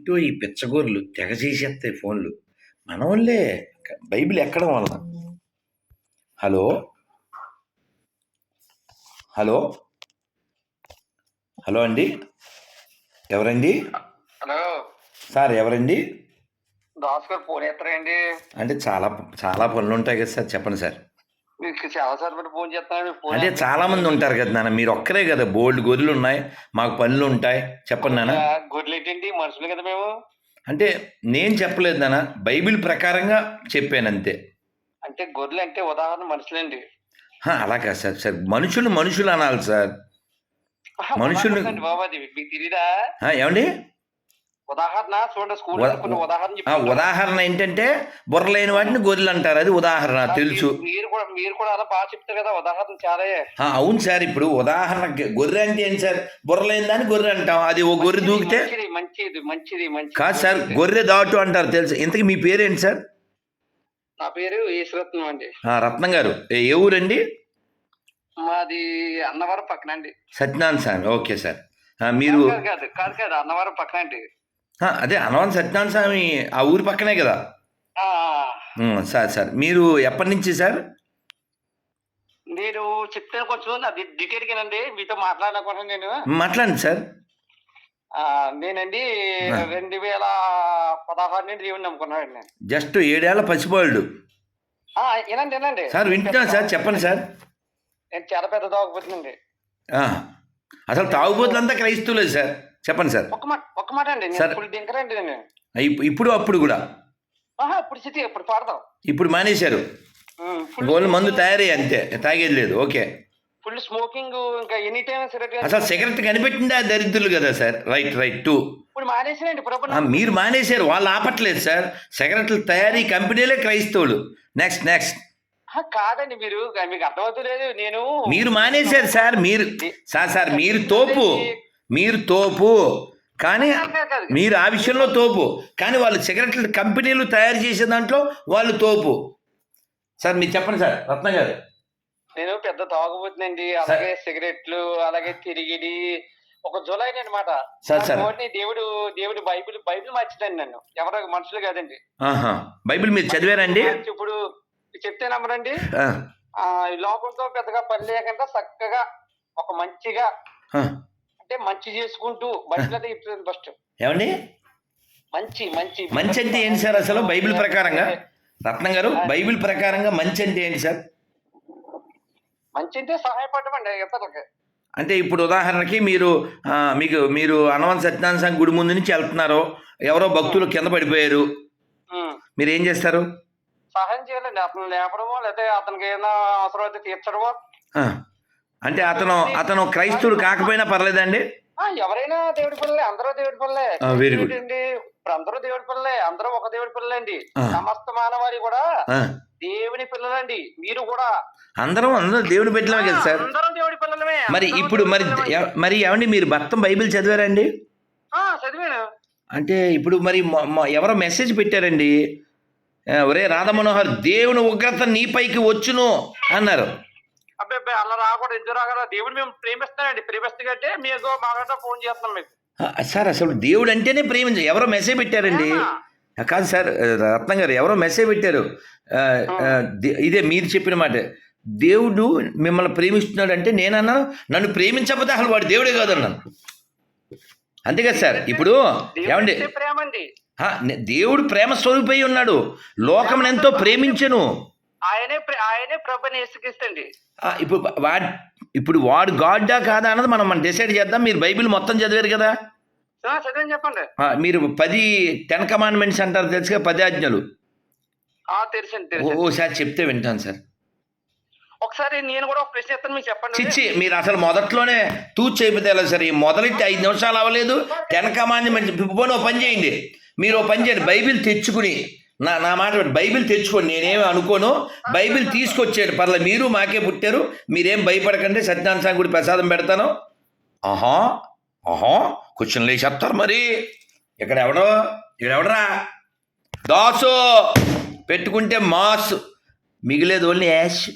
ఇటు ఈ పిచ్చగోర్లు తెగ చేసేస్తాయి ఫోన్లు. మన వాళ్ళే బైబిల్ ఎక్కడం వలన హలో? హలో? హలో అండి? ఎవరండి? హలో? సార్ ఎవరండి? దాస్ గారు ఫోన్ ఎత్తారండి. అంటే చాలా చాలా పనులు ఉంటాయి కదా సార్ చెప్పండి సార్. మీకు ఫోన్ చేస్తాను అంటే చాలా మంది ఉంటారు కదా నాన్న మీరు ఒక్కరే కదా బోల్డ్ గొర్రెలు ఉన్నాయి మాకు పనులు ఉంటాయి. చెప్పండి నాన్న. గొడ్లు ఏంటండి? మనుషులు కదా మేము. అంటే నేను చెప్పలేదు నాన్న బైబిల్ ప్రకారంగా చెప్పాను అంతే. అంటే గొర్రెలు అంటే ఉదాహరణ మనుషులండి. అలా కాదు సార్. సార్ మనుషులు మనుషులు అనాలి సార్. మనుషులు- అది ఏమండి? ఉదాహరణ చూడండి స్కూల్ ఉదాహరణ. ఉదాహరణ ఏంటంటే బుర్రలేని వాటిని గొర్రెలు అంటారు అది ఉదాహరణ తెలుసు. మీరు- కూడా మీరు కూడా అలా బాగా చెప్తారు కదా ఉదాహరణ చాలా. అవును సార్ ఇప్పుడు ఉదాహరణ గొర్రె అంటే ఏంటి సార్? బుర్రలేని దాన్ని గొర్రె అంటాం. అది ఓ గొర్రె దూకితే? మంచిది మంచిది మంచిది కాదు సార్ గొర్రె దాటు అంటారు తెలుసు. ఇంతకీ మీ పేరేంటి సార్? నా పేరు ఈశ్వరత్నం అండి. రత్నం గారు. ఏ ఊరండి? మాది అన్నవరం పక్కన అండి. సత్యనారాయణ సార్. Okay sir. మీరు కాదు కాదు అన్నవరం పక్కన అండి. అదే అనవన్ సత్యనారాయణ స్వామి ఆ ఊరి పక్కనే కదా. Sir sir. మీరు ఎప్పటి నుంచి సార్? నేను చెప్తాను కొంచెం అది డీటెయిల్ గానండి మీతో మాట్లాడాలనుకుంటున్నాను నేను. మాట్లాడండి సార్. నేనండి. రెండు వేల పదహారు నుండి దేవుని నమ్ముకున్నాను నేను. జస్ట్ ఏడేళ్ళ పసిపోయాడు. వినండి వినండి. సార్ వింటున్నాను సార్. చెప్పండి సార్. నేను చాలా పెద్ద తాగుపోతుందండి ఆ, అసలు తాగుబోతులంతా క్రైస్తవులే సార్. చెప్పండి సార్. ఒక్క మాట అండి సార్. ఫుల్ నేను. ఇప్- ఇప్పుడు అప్పుడు కూడా. ఇప్పుడు సిటీ ఇప్పుడు పాడదాం. ఇప్పుడు మానేశారు. గోళ్ళు మందు తయారయ్యి అంతే తాగేది లేదు ఓకే. ఫుల్ స్మోకింగ్ ఇంకా ఎనీ టైం సిగరెట్ అసలు సిగరెట్ కనిపెట్టిందే ఆ దరిద్రులు కదా సార్. Right right two. ఇప్పుడు ఆ, మీరు మానేశారు వాళ్ళు ఆపట్లేదు సార్. సిగరెట్ల తయారీ కంపెనీలే క్రైస్తవులు. Next next. కాదండి మీరు మీకు అర్థమవుతలేదు నేను మీరు మానేశారు సార్ మీరు సార్ సార్ మీరు తోపు. మీరు తోపు. కానీ. మీరు ఆ విషయంలో తోపు. కానీ వాళ్ళు సిగరెట్ల కంపెనీలు తయారు చేసే దాంట్లో వాళ్ళు తోపు. సార్ మీరు చెప్పండి సార్ రత్న గారు. నేను పెద్ద తాగుబోతుందండి అలాగే సిగరెట్లు అలాగే తిరిగిడి. ఒక జులై అనమాట. దేవుడు దేవుడు బైబిల్ బైబిల్ మార్చిందండి నన్ను. ఎవరో మనుషులు కాదండి. బైబిల్ మీరు చదివారండి? ఇప్పుడు చెప్తే నమ్మరండి. లోకంతో పెద్దగా పని లేకుండా చక్కగా ఒక మంచిగా. అంటే మంచి చేసుకుంటూ బైబిల్ చెప్తుంది ఫస్ట్ ఏమండి? మంచి మంచి. మంచి అంటే ఏంటి సార్ అసలు? బైబిల్ ప్రకారంగా? రత్నం గారు బైబిల్ ప్రకారంగా మంచి అంటే ఏంటి సార్? మంచి అంటే సహాయపడమండి ఇతరులకి అంటే ఇప్పుడు ఉదాహరణకి మీరు మీకు మీరు అనవన్ సత్యనారాయణ స్వామి గుడి ముందు నుంచి వెళ్తున్నారు ఎవరో భక్తులు కింద పడిపోయారు. మీరు ఏం చేస్తారు? సహాయం చేయాలండి అతను లేపడమో లేకపోతే అతనికి ఏదైనా అవసరం అయితే తీర్చడమో. అంటే అతను అతను క్రైస్తవుడు కాకపోయినా పర్లేదండి? ఎవరైనా దేవుడి పిల్లలే అందరూ దేవుడి పిల్లలే good. ఏంటండి? ఇప్పుడు అందరూ దేవుడి పిల్లలే అందరూ ఒక దేవుడి పిల్లలండి ఆ. సమస్త మానవాళి కూడా దేవుని పిల్లలండి. మీరు కూడా అందరం అందరూ దేవుని పెట్టలేమే కదా సార్? అందరం దేవుడి పిల్లలమే మరి ఇప్పుడు మరి మరి ఏమండి మీరు భక్తం బైబిల్ చదివారండి? చదివాను. అంటే ఇప్పుడు మరి ఎవరో మెసేజ్ పెట్టారండి? ఒరే రాధమనోహర్ దేవుని ఉగ్రత నీపైకి వచ్చును అన్నారు. అబ్బాయి అబ్బాయి అలా రాకూడదు ఎందుకు రాకూడదు? దేవుడు మేము ప్రేమిస్తానండి ప్రేమిస్తే అంటే మీకు మాకంటే ఫోన్ చేస్తున్నాం మీకు. సార్ అసలు దేవుడు అంటేనే ప్రేమించ. ఎవరో మెసేజ్ పెట్టారండి. కాదు సార్ రత్నం గారు ఎవరో మెసేజ్ పెట్టారు. ఇదే మీరు చెప్పిన మాట. దేవుడు మిమ్మల్ని ప్రేమిస్తున్నాడు అంటే నేనన్నాను నన్ను ప్రేమించకపోతే అసలు వాడు దేవుడే కాదన్నాను. అంతే కదా సార్ ఇప్పుడు దేవుడు ఏమండి? దేవుడు ప్రేమ స్వరూపై ఉన్నాడు. లోకం ఎంతో ప్రేమించను. ఆయనే ఆయనే ప్రభుని యేసుక్రీస్తండి. ఆ, ఇప్పుడు వాడ్ ఇప్పుడు వాడు గాడ్డా కాదా అన్నది మనం మనం డిసైడ్ చేద్దాం. మీరు బైబిల్ మొత్తం చదివారు కదా? చదివని చెప్పండి. మీరు పది టెన్ కమాండ్మెంట్స్ అంటారు తెలుసుగా పది ఆజ్ఞలు. తెలుసు ఓసారి చెప్తే వింటాను సార్. ఒకసారి నేను కూడా ఒక ప్రశ్న ఇస్తాను మీకు చెప్పండి. చిచ్చి మీరు అసలు మొదట్లోనే తూచి అయిపోతే ఎలా సార్. ఈ మొదలెట్టి ఐదు నిమిషాలు అవ్వలేదు. టెన్ కమాండ్మెంట్స్ పోనీ ఓ పని చేయండి. మీరు ఓ పని చేయండి. బైబిల్ తెచ్చుకుని నా నా మాట బైబిల్ తెచ్చుకోండి నేనేమి అనుకోను. బైబిల్ తీసుకొచ్చాడు. పర్లేదు మీరు మాకే పుట్టారు. మీరేం భయపడకండి. సత్యనారాయణ స్వామి గుడి ప్రసాదం పెడతాను. ఆహా ఆహా క్వశ్చన్ లేచేస్తారు మరి. ఇక్కడ ఎవడో ఇక్కడ ఎవడరా దాసు. పెట్టుకుంటే మాస్. మిగిలేదు only ash.